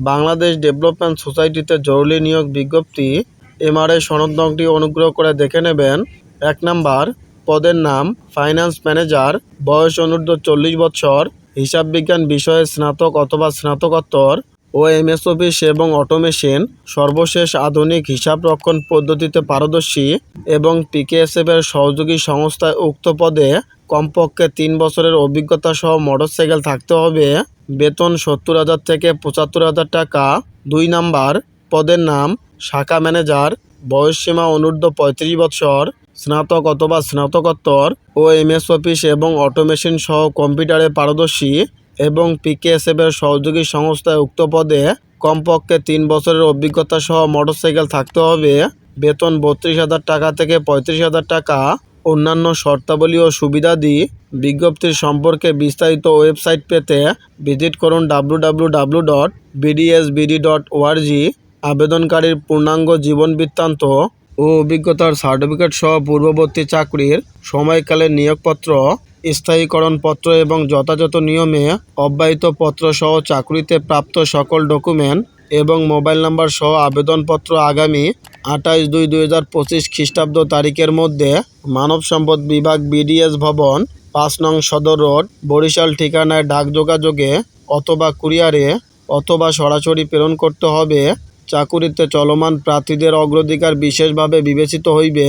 Bangladesh development সোসাইটিতে জরুরি নিয়োগ বিজ্ঞপ্তি, এমআরআই সনদ নংটি অনুগ্রহ করে দেখে নেবেন। এক নাম্বার, পদের নাম, ফাইন্যান্স ম্যানেজার, বয়স অনূর্ধ্ব চল্লিশ বছর, হিসাব বিজ্ঞান বিষয়ে স্নাতক অথবা স্নাতকোত্তর ও এমএস অফিস এবং অটোমেশন, সর্বশেষ আধুনিক হিসাব রক্ষণ পদ্ধতিতে পারদর্শী এবং পিকেএসএফ এর সহযোগী সংস্থায় উক্ত পদে কমপক্ষে তিন বছরের অভিজ্ঞতা সহ মোটরসাইকেল থাকতে হবে। বেতন সত্তর হাজার থেকে পঁচাত্তর হাজার টাকা। দুই নাম্বার, পদের নাম, শাখা ম্যানেজার বয়সসীমা অনূর্ধ্ব পঁয়ত্রিশ বছর, স্নাতক অথবা স্নাতকোত্তর, ও এমএস অফিস এবং অটোমেশন সহ কম্পিউটারে পারদর্শী এবং পিকেএসএফ এর সহযোগী সংস্থায় উক্ত পদে কমপক্ষে তিন বছরের অভিজ্ঞতা সহ মোটরসাইকেল থাকতে হবে। বেতন বত্রিশ হাজার টাকা থেকে পঁয়ত্রিশ হাজার টাকা। অন্যান্য শর্তাবলী ও সুবিধাদি বিজ্ঞপ্তির সম্পর্কে বিস্তারিত ওয়েবসাইট পেতে ভিজিট করুন ডাব্লু ডাব্লু ডট ডট আবেদনকারীর পূর্ণাঙ্গ জীবন বৃত্তান্ত ও অভিজ্ঞতার সার্টিফিকেট সহ পূর্ববর্তী চাকরির সময়কালের নিয়োগপত্র, স্থায়ীকরণ পত্র এবং যথাযথ নিয়মে অব্যাহিত পত্র সহ চাকরিতে প্রাপ্ত সকল ডকুমেন্ট এবং মোবাইল নাম্বার সহ আবেদনপত্র আগামী আঠাশ দুই দুই হাজার পঁচিশ খ্রিস্টাব্দ তারিখের মধ্যে মানব সম্পদ বিভাগ বিডিএস ভবন, পাঁচ নং সদর রোড, বরিশাল ঠিকানায় ডাক যোগাযোগে অথবা কুরিয়ারে অথবা সরাসরি প্রেরণ করতে হবে। চাকুরিতে চলমান প্রার্থীদের অগ্রাধিকার বিশেষভাবে বিবেচিত হইবে।